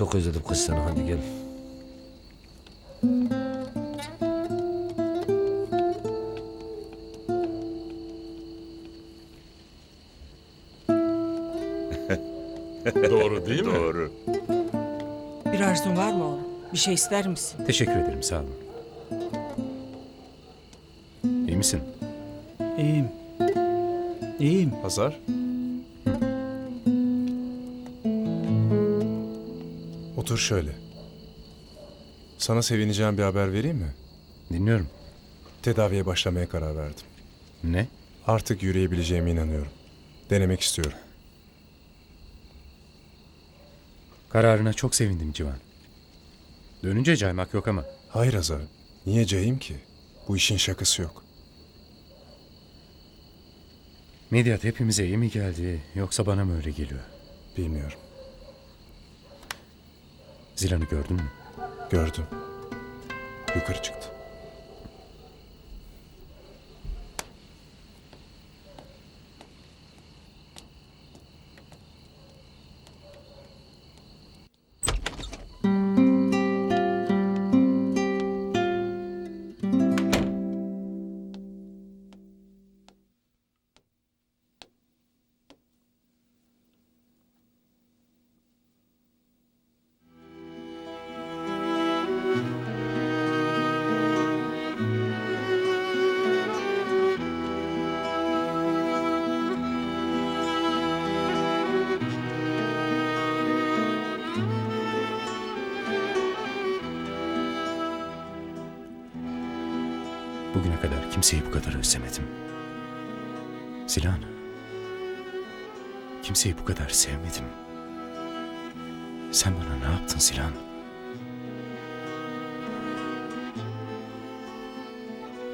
Çok özledim kız seni hadi gel. Doğru değil mi? Doğru. Bir arzun var mı oğlum? Bir şey ister misin? Teşekkür ederim sağ olun. İyi misin? İyiyim. İyiyim. Hazar. Otur şöyle. Sana sevineceğim bir haber vereyim mi? Dinliyorum. Tedaviye başlamaya karar verdim. Ne? Artık yürüyebileceğime inanıyorum. Denemek istiyorum. Kararına çok sevindim Civan. Dönünce caymak yok ama. Hayır Hazar. Niye cayayım ki? Bu işin şakası yok. Medyat hepimize iyi mi geldi yoksa bana mı öyle geliyor? Bilmiyorum. Zilan'ı gördün mü? Gördüm. Yukarı çıktı. Bugüne kadar kimseyi bu kadar özlemedim. Zilan. Kimseyi bu kadar sevmedim. Sen bana ne yaptın Zilan?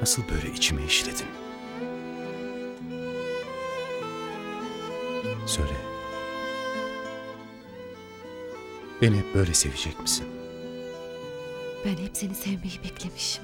Nasıl böyle içime işledin? Söyle. Beni hep böyle sevecek misin? Ben hep seni sevmeyi beklemişim.